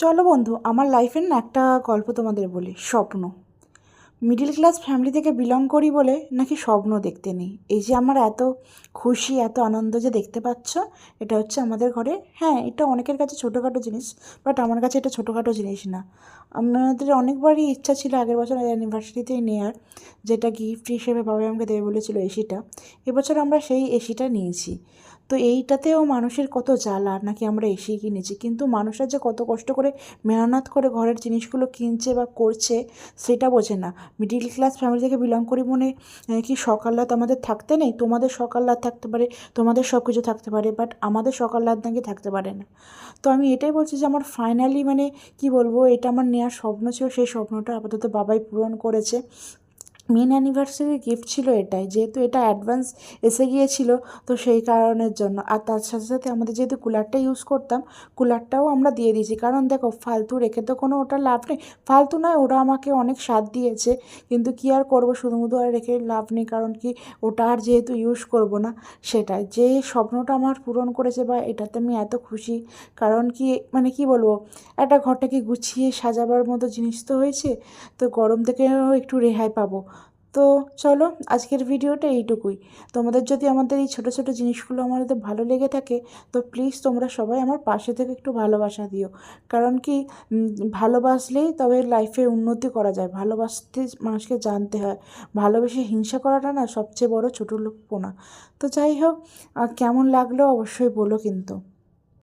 চলো বন্ধু আমার লাইফের না একটা গল্প তোমাদের বলি স্বপ্ন। মিডিল ক্লাস ফ্যামিলি থেকে বিলং করি বলে নাকি স্বপ্ন দেখতে নেই? এই যে আমার এত খুশি, এত আনন্দ যে দেখতে পাচ্ছ, এটা হচ্ছে আমাদের ঘরে। হ্যাঁ এটা অনেকের কাছে ছোটোখাটো জিনিস বাট আমার কাছে এটা ছোটোখাটো জিনিস না। আমাদের অনেকবারই ইচ্ছা ছিল আগের বছর অ্যানিভার্সারিতেই নেওয়ার যেটা গিফট হিসেবে বাবা আমাকে দেবে বলেছিল এসিটা এবছর আমরা সেই এসিটা নিয়েছি। তো এইটাতেও মানুষের কত জ্বালা, নাকি আমরা এসি কিনেছি? কিন্তু মানুষরা যে কত কষ্ট করে মেহনত করে ঘরের জিনিসগুলো কিনছে বা করছে, সেটা বোঝে না। মিডিল ক্লাস ফ্যামিলি থেকে বিলং করি মনে কি সকাল রাত আমাদের থাকতে নেই? তোমাদের সকাল রাত থাকতে পারে, তোমাদের সব কিছু থাকতে পারে বাট আমাদের সকাল রাত নাকি থাকতে পারে না। তো আমি এটাই বলছি যে আমার ফাইনালি মানে কি বলব, এটা আমার নেওয়ার স্বপ্ন ছিল, সেই স্বপ্নটা আপাতত বাবাই পূরণ করেছে। মেন অ্যানিভার্সারি গিফট ছিল এটাই। যেহেতু এটা অ্যাডভান্স এসে গিয়েছিল, তো সেই কারণের জন্য। আর তার সাথে সাথে আমাদের যেহেতু কুলারটা ইউজ করতাম, কুলারটাও আমরা দিয়ে দিয়েছি। কারণ দেখো, ফালতু রেখে তো কোনো ওটা লাভ নেই। ফালতু নয়, ওরা আমাকে অনেক স্বাদ দিয়েছে। কিন্তু কী আর করব শুধু মুধু আর রেখে লাভ নেই। কারণ কি, ওটা আর যেহেতু ইউজ করব না, সেটাই। যে স্বপ্নটা আমার পূরণ করেছে বা এটাতে আমি এত খুশি, কারণ কি মানে কি বলব, একটা ঘরটাকে গুছিয়ে সাজাবার মতো জিনিস তো হয়েছে, তো গরম থেকেও একটু রেহাই পাবো। তো চলো, আজকের ভিডিওটা এইটুকুই। তোমাদের যদি আমাদের এই ছোটো ছোটো জিনিসগুলো আমাদের ভালো লেগে থাকে, তো প্লিজ তোমরা সবাই আমার পাশে থেকে একটু ভালোবাসা দিও। কারণ কি ভালোবাসলেই তবে লাইফে উন্নতি করা যায়। ভালোবাসতে মানুষকে জানতে হয়। ভালোবেসে হিংসা করাটা না সবচেয়ে বড় ছোটো লোকপোনা তো যাই হোক কেমন লাগল অবশ্যই বলো কিন্তু।